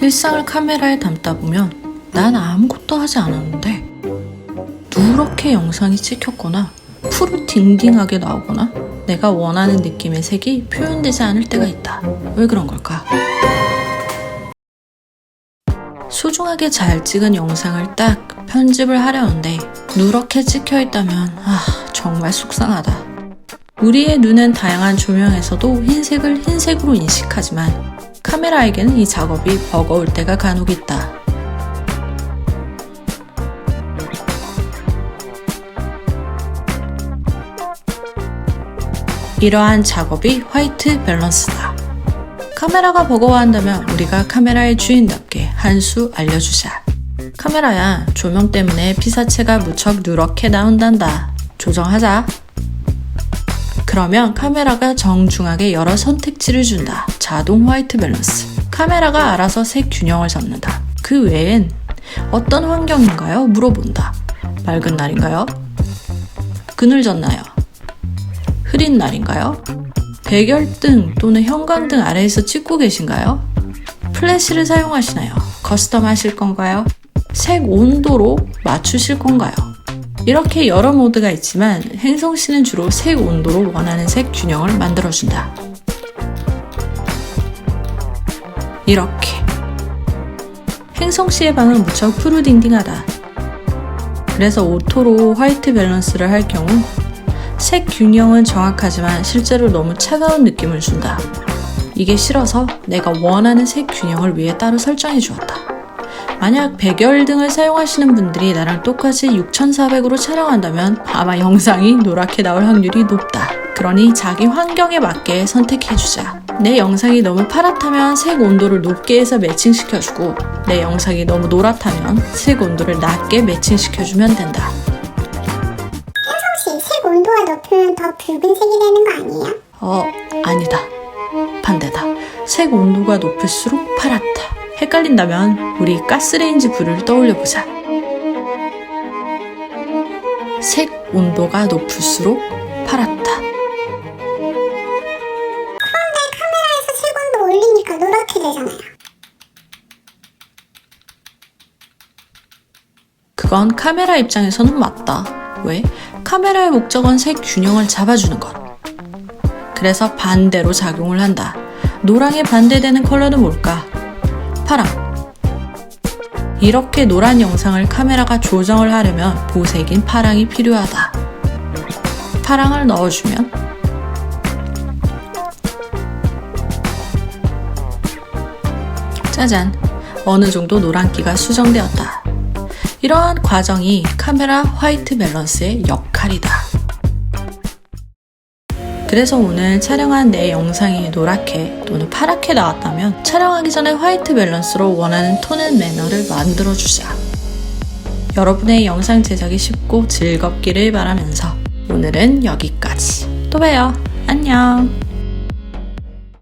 일상을 카메라에 담다 보면 난 아무것도 하지 않았는데 누렇게 영상이 찍혔거나 푸르 딩딩하게 나오거나 내가 원하는 느낌의 색이 표현되지 않을 때가 있다. 왜 그런 걸까? 소중하게 잘 찍은 영상을 딱 편집을 하려는데 누렇게 찍혀 있다면 아 정말 속상하다. 우리의 눈은 다양한 조명에서도 흰색을 흰색으로 인식하지만 카메라에게는 이 작업이 버거울 때가 간혹 있다. 이러한 작업이 화이트 밸런스다. 카메라가 버거워한다면 우리가 카메라의 주인답게 한 수 알려주자. 카메라야, 조명 때문에 피사체가 무척 누렇게 나온단다. 조정하자. 그러면 카메라가 정중하게 여러 선택지를 준다. 자동 화이트 밸런스. 카메라가 알아서 색 균형을 잡는다. 그 외엔 어떤 환경인가요? 물어본다. 맑은 날인가요? 그늘 졌나요? 흐린 날인가요? 백열등 또는 형광등 아래에서 찍고 계신가요? 플래시를 사용하시나요? 커스텀 하실 건가요? 색 온도로 맞추실 건가요? 이렇게 여러 모드가 있지만 행성 씨는 주로 색 온도로 원하는 색 균형을 만들어준다. 이렇게. 행성 씨의 방은 무척 푸르딩딩하다. 그래서 오토로 화이트 밸런스를 할 경우 색 균형은 정확하지만 실제로 너무 차가운 느낌을 준다. 이게 싫어서 내가 원하는 색 균형을 위해 따로 설정해 주었다. 만약 백열 등을 사용하시는 분들이 나랑 똑같이 6400으로 촬영한다면 아마 영상이 노랗게 나올 확률이 높다. 그러니 자기 환경에 맞게 선택해주자. 내 영상이 너무 파랗다면 색 온도를 높게 해서 매칭시켜주고 내 영상이 너무 노랗다면 색 온도를 낮게 매칭시켜주면 된다. 혹시 색 온도가 높으면 더 붉은 색이 되는 거 아니에요? 어, 아니다. 반대다. 색 온도가 높을수록 파랗다. 헷갈린다면 우리 가스레인지 불을 떠올려 보자. 색 온도가 높을수록 파랗다. 그런데 카메라에서 색 온도 올리니까 노랗게 되잖아요. 그건 카메라 입장에서는 맞다. 왜? 카메라의 목적은 색 균형을 잡아주는 것. 그래서 반대로 작용을 한다. 노랑에 반대되는 컬러는 뭘까? 파랑. 이렇게 노란 영상을 카메라가 조정을 하려면 보색인 파랑이 필요하다. 파랑을 넣어주면 짜잔. 어느 정도 노란기가 수정되었다. 이러한 과정이 카메라 화이트 밸런스의 역할이다. 그래서 오늘 촬영한 내 영상이 노랗게 또는 파랗게 나왔다면 촬영하기 전에 화이트 밸런스로 원하는 톤앤 매너를 만들어주자. 여러분의 영상 제작이 쉽고 즐겁기를 바라면서 오늘은 여기까지. 또 봬요. 안녕.